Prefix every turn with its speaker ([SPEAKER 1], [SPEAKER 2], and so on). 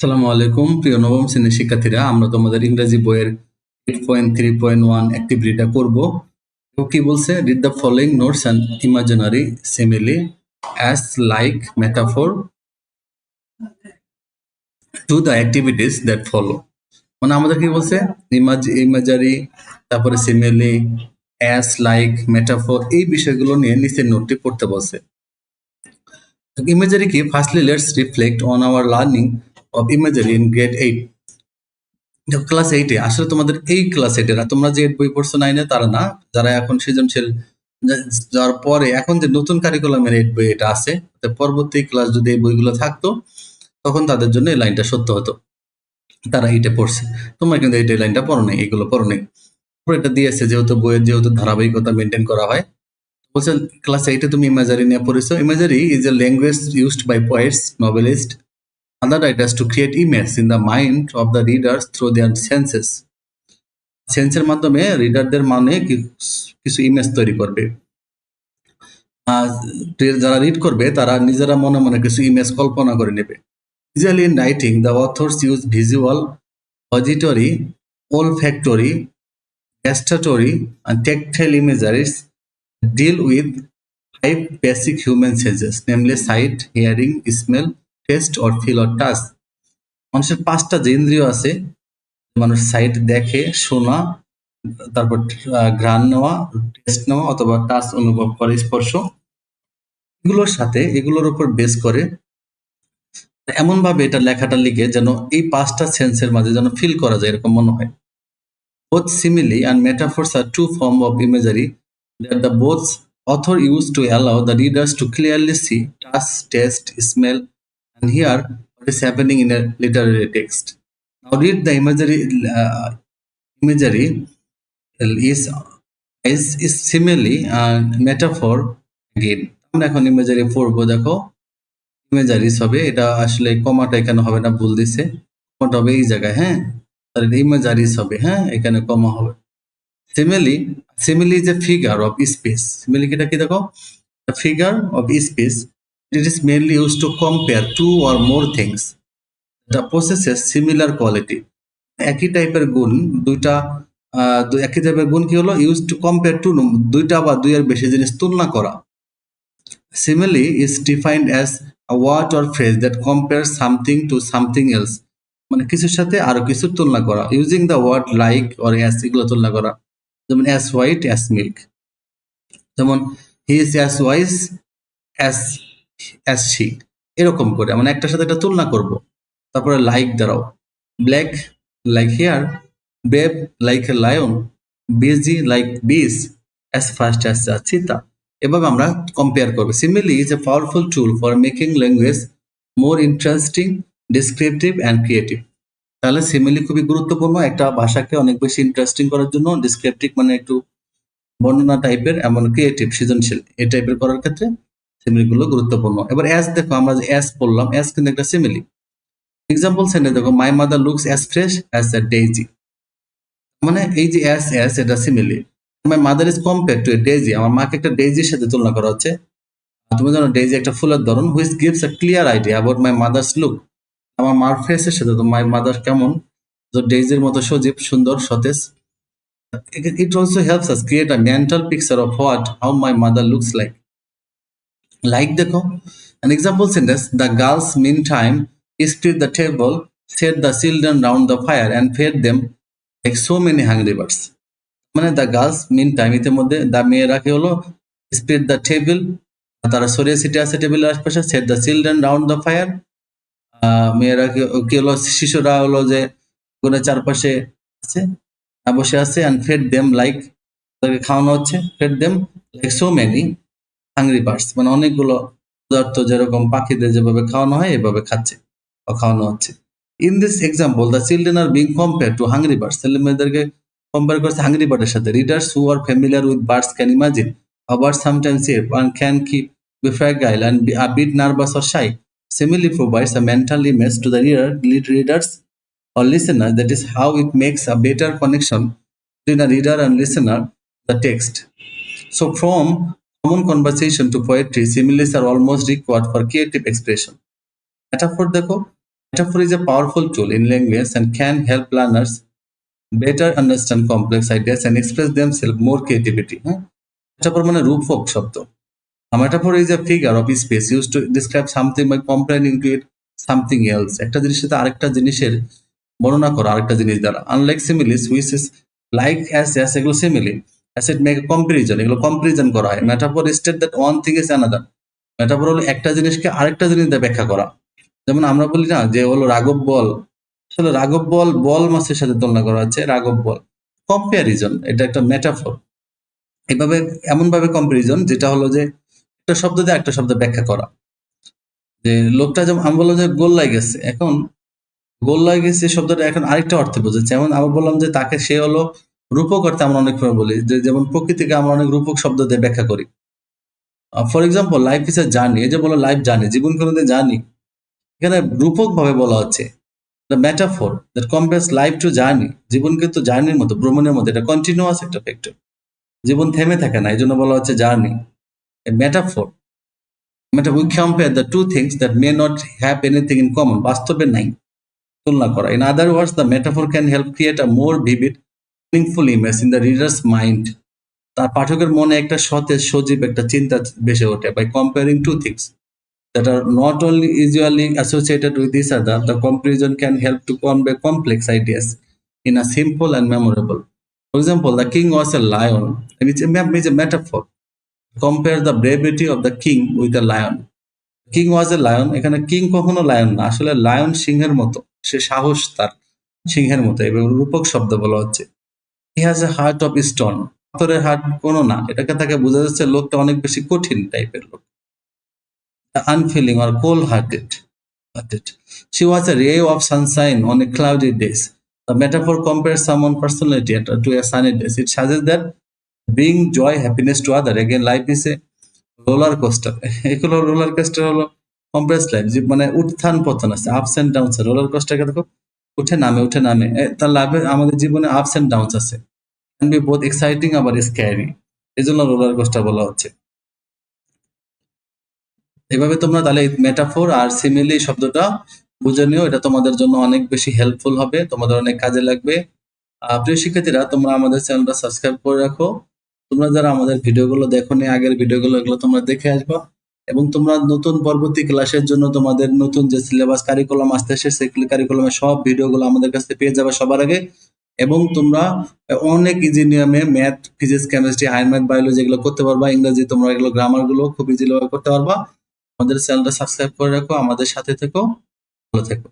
[SPEAKER 1] আসসালামু আলাইকুম, প্রিয় নবম শ্রেণির শিক্ষার্থীরা, আমরা তোমাদের ইংরেজি বইয়ের eight point three point one অ্যাক্টিভিটিটা করব কি বলছে read the following notes and imaginary simile as like metaphor to the activities that follow মানে আমাদের কি বলছে ইমাজ ইমাজারি তারপরে সিমিলি অ্যাস লাইক মেটাফোর এই বিষয়গুলো নিয়ে নিচের নোটটি পড়তে বলছে। ইমেজারি কি? Firstly let's reflect on our learning of imagery in grade eight class এইটে আসলে তোমাদের এই ক্লাস এইটে না, তোমরা যে বই পড়ছো নাইনে তারা না, যারা এখন সৃজনশীল যাওয়ার পরে এখন যে নতুন কারিকুলামের এইট বই এটা আছে পরবর্তী ক্লাস যদি এই বইগুলো থাকতো, তখন তাদের জন্য এই লাইনটা সত্য হতো। তারা এইটা পড়ছে। তোমরা কিন্তু এইটা লাইনটা পড়ো নাই এগুলো পড়ো নাই। এটা দিয়েছে, যেহেতু বইয়ের যেহেতু ধারাবাহিকতা মেনটেন করা হয় বলছেন ক্লাস এইটে তুমি ইমাজারি নিয়ে পড়েছো। Imagery is a language used by poets novelist other writers to create images in the mind of the readers through their senses সেন্সের মাধ্যমে রিডারদের মানে কিছু ইমেজ তৈরি করবে যারা রিড করবে তারা নিজেরা মনে মনে কিছু ইমেজ কল্পনা করে নেবে usually in writing the authors use visual auditory olfactory gustatory and tactile imageries deal with five basic human senses namely sight hearing smell taste or feel or touch মানুষের পাঁচটা যে ইন্দ্রিয় আছে মানুষ সাইট দেখে শোনা তারপর ঘ্রাণ নেওয়া টেস্ট নেওয়া অথবা টাচ অনুভব করে স্পর্শ। এগুলোর সাথে এগুলোর উপর বেস করে এমন ভাবে এটা লেখাটা লিখে যেন এই পাঁচটা সেন্সের মাঝে যেন ফিল করা যায় এরকম মনে হয়। Both simile and metaphors are two form of imagery that the both author used to allow the readers to clearly see touch taste smell, and here what is happening in a literary text. Now read the imagery. Uh, imagery. Is is is similarly uh, metaphor again. এখন imagery পড়ব দেখো। ইমেজারিস হবে এটা আসলে কমাটা এখানে হবে না ভুল দিছে। কমাটা হবে এই জায়গায় হ্যাঁ? আর ইমেজারিস হবে হ্যাঁ? এখানে কমা হবে। Simile simile is a figure of speech simile এটা কি দেখো? Figure of speech It is mainly used to compare two or more things. That possesses similar quality. একই টাইপের গুণ, দুইটা একই টাইপের গুণ কি হলো? ইউজ টু কম্পেয়ার টু দুইটা বা দুইয়ের বেশি জিনিস তুলনা করা। Simile is defined as word or phrase that compare something to something else মানে কিছুর সাথে আরও কিছু তুলনা করা। Using the word like or as এগুলো তুলনা করা। যেমন অ্যাস হোয়াইট অ্যাস মিল্ক যেমন he is as wise as as she এরকম করে। মানে একটার সাথে একটা তুলনা করব। তারপরে লাইক দাঁড়াও। Black like hair brave like a lion busy like bees as fast as cheetah এভাবে আমরা কম্পেয়ার করব। Simile is a powerful tool for making language more interesting descriptive and creative তাহলে সিমিলি খুবই গুরুত্বপূর্ণ একটা ভাষাকে অনেক বেশি ইন্টারেস্টিং করার জন্য ডিসক্রিপটিভ মানে একটু বর্ণনা টাইপের এমন ক্রিয়েটিভ সৃজনশীল, এই টাইপের করার ক্ষেত্রে সিমিলি গুলো গুরুত্বপূর্ণ। এবার অ্যাস দেখো আমরা যে অ্যাস পড়লাম অ্যাস কিন্তু একটা সিমিলি এক্সাম্পল সেন্টে দেখো my mother looks as fresh as a daisy মানে এই যে অ্যাস অ্যাস এটা simile my mother is compare to a daisy আমার মাকে একটা ডেইজির সাথে তুলনা করা হচ্ছে। তুমি জানো ডেইজি একটা ফুলের ধরন which gives a clear idea about my mother's look আমার মার ফেসের সাথে তো মাই মাদার কেমন? তো ডেইজির মতো সজীব, সুন্দর, সতেজ। It also helps us create a mental picture of what, how my mother looks like like দেখো, an example sentence, the girls meantime spread the table, set the children round the fire and fed them like so many hungry birds. মানে the girls meantime ইতিমধ্যে the মেয়েরা কি হলো? Spread the table তারা সরিয়ে সিটে আছে টেবিলের আশপাশে set the children round the fire মেয়েরা কি হলো? শিশুরা হলো যে গুণের চারপাশে আছে, বসে আছে অ্যান্ড ফেড দেম লাইক তাদেরকে খাওয়ানো হচ্ছে fed them like so many hungry birds মানে অনেকগুলো পদার্থ যেরকম পাখিদের যেভাবে খাওয়ানো হয় এভাবে খাচ্ছে বা খাওয়ানো হচ্ছে in this example the children are being compare to hungry birds ছেলে মেয়েদেরকে কম্পেয়ার করছে হাংরি বার্ডের সাথে readers who are familiar with birds can imagine bird sometimes safe and can keep be fragile and be a bit nervous or shy. Similarly provides a mental image to the reader, readers or listener that is how it makes a better connection between a reader and listener the text. So from common conversation to poetry, similes are almost required for creative expression. Metaphor দেখো Metaphor is a powerful tool in language and can help learners better understand complex ideas and express themselves more creativity. হ্যাঁ Metaphor মানে রূপক শব্দ A metaphor is a figure of speech used to describe something by comparing it something else. একটা জিনিসের সাথে আরেকটা জিনিসের বর্ণনা করা আরেকটা জিনিস দ্বারা unlike similes which is like as as এগুলো সিমিলি অ্যাসেট মেক কম্পারিজন এগুলো কম্পারিজন করা হয়। Metaphor state that one thing is another metaphor হলো একটা জিনিসকে আরেকটা জিনিস দিয়ে ব্যাখ্যা করা। যেমন আমরা বলি না যে হলো রাঘব বল, আসলে রাঘব বল বল মাছের সাথে তুলনা করা হচ্ছে রাঘব বল। কম্পারিজন এটা একটা মেটাফোর এভাবে এমন ভাবে কম্পারিজন যেটা হলো যে একটা শব্দ দিয়ে একটা শব্দ ব্যাখ্যা করা। যে লোকটা যেমন, আমি বললাম যে গোল লাগে গেছে, এখন গোল গেছে শব্দটা এখন আরেকটা অর্থে বোঝে যেমন আমি বললাম যে তাকে সে হলো রূপক অর্থে আমরা অনেক সময় বলি, যে যেমন প্রকৃতিকে আমরা অনেক রূপক শব্দ দিয়ে ব্যাখ্যা করি। For example life is a journey এই যে বলো লাইফ জার্নি জীবন কোনো জার্নি এখানে রূপক ভাবে বলা হচ্ছে the metaphor that compares life to journey জীবন কিন্তু জার্নির মতো, ভ্রমণের মতো, এটা কন্টিনিউয়াস একটা ফ্যাক্টর জীবন থেমে থাকে না এই জন্য বলা হচ্ছে journey metaphor meta we compare the two things that may not have anything in common বাস্তবে নাই, তুলনা করা। In other words the metaphor can help create a more vivid meaningful image in the reader's mind তার পাঠকের মনে একটা সতেজ, সজীব একটা চিন্তা বেসে ওঠে by comparing two things that are not only usually associated with this other the comparison can help to convey complex ideas in a simple and memorable for example the king was a lion it's means a matter compare the brevity of the king with the lion king was a lion এখানে king কখনো lion না, আসলে lion সিংহের মতো, সে সাহস তার সিংহের মতো এবং রূপক শব্দ বলা হচ্ছে। He has a heart of stone পাথরের হার্ট কোনো না, এটাকে তাকে বোঝা যাচ্ছে লোকটা অনেক বেশি কঠিন টাইপের লোক। Unfeeling or cold hearted hearted she was a ray of sunshine on a cloudy days metaphor compare some on personality to a sunny days it such as that being joy happiness to other again life is a roller coaster এগুলো roller coaster হলো compress life যে মানে উত্থান পতন আছে ups and down roller কোস্টারকে দেখো, উঠে নামে উঠে নামে। তার লাভে আমাদের জীবনে আপস অ্যান্ড ডাউন আছে। ক্যান বি বোথ এক্সাইটিং আবার স্ক্যারি এই জন্য রোলার কোস্টার বলা হচ্ছে। এভাবে তোমরা তাহলে মেটাফোর আর সিমিলি শব্দটা বুঝে নিও। এটা তোমাদের জন্য অনেক বেশি হেল্পফুল হবে, তোমাদের অনেক কাজে লাগবে। প্রিয় শিক্ষার্থীরা, তোমরা আমাদের চ্যানেলটা সাবস্ক্রাইব করে রাখো। তোমরা যারা আমাদের ভিডিওগুলো দেখো নি আগের ভিডিওগুলো, এগুলো তোমরা দেখে আসবা। এবং তোমরা নতুন পরবর্তী ক্লাসের জন্য তোমাদের নতুন যে সিলেবাস কারিকুলাম আসতেছে, সেই কারিকুলামের সব ভিডিওগুলো আমাদের কাছে পেয়ে যাবে সবার আগে। এবং তোমরা অনেক ইজি নিয়মে math physics chemistry high math biology এগুলো করতে পারবা। ইংরেজি তোমরা এগুলো গ্রামারগুলো খুব ইজিলি করতে পারবা। আমাদের চ্যানেলটা সাবস্ক্রাইব করে রাখো, আমাদের সাথে থেকো, ভালো থেকো।